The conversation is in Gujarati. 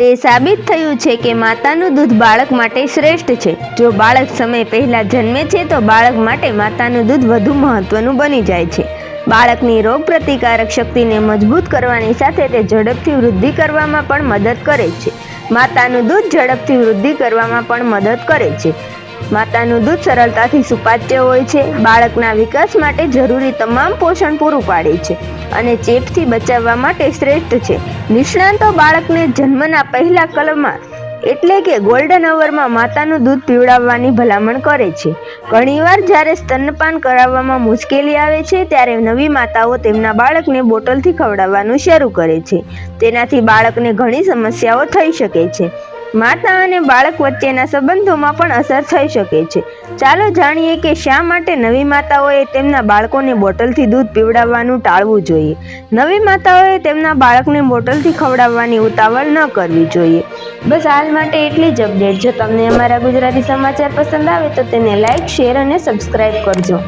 તે સાબિત થયું છે કે માતાનું દૂધ બાળક માટે શ્રેષ્ઠ છે. જો બાળક સમય પહેલાં જન્મે છે, તો બાળક માટે માતાનું દૂધ વધુ મહત્વનું બની જાય છે. બાળકની રોગ પ્રતિકારક શક્તિને મજબૂત કરવાની સાથે તે ઝડપથી વૃદ્ધિ કરવામાં પણ મદદ કરે છે. માતાનું દૂધ ઝડપથી વૃદ્ધિ કરવામાં પણ મદદ કરે છે. માતાનું દૂધ સરળતાથી સુપાચ્ય હોય છે. બાળકના વિકાસ માટે જરૂરી તમામ પોષણ પૂરું પાડે છે અને ચેપથી બચાવવા માટે શ્રેષ્ઠ છે. નિષ્ણાંતો બાળકને જન્મના પહેલા કલમમાં એટલે કે ગોલ્ડન અવરમાં માતાનું દૂધ પીવડાવવાની ભલામણ કરે છે. ઘણીવાર જ્યારે સ્તનપાન કરાવવામાં મુશ્કેલી આવે છે, ત્યારે નવી માતાઓ તેમના બાળકને બોટલથી ખવડાવવાનું શરૂ કરે છે. તેનાથી બાળકને ઘણી સમસ્યાઓ થઈ શકે છે. માતા અને બાળક વચ્ચેના સંબંધોમાં પણ અસર થઈ શકે છે. ચાલો જાણીએ કે શા માટે નવી માતાઓએ તેમના બાળકોને બોટલથી દૂધ પીવડાવવાનું ટાળવું જોઈએ? નવી માતાઓએ તેમના બાળકને બોટલથી ખવડાવવાની ઉતાવળ ન કરવી જોઈએ. બસ હાલ માટે એટલી જ અપડેટ. જો તમને અમારા ગુજરાતી સમાચાર પસંદ આવે તો તેને લાઇક શેર અને સબસ્ક્રાઇબ કરજો.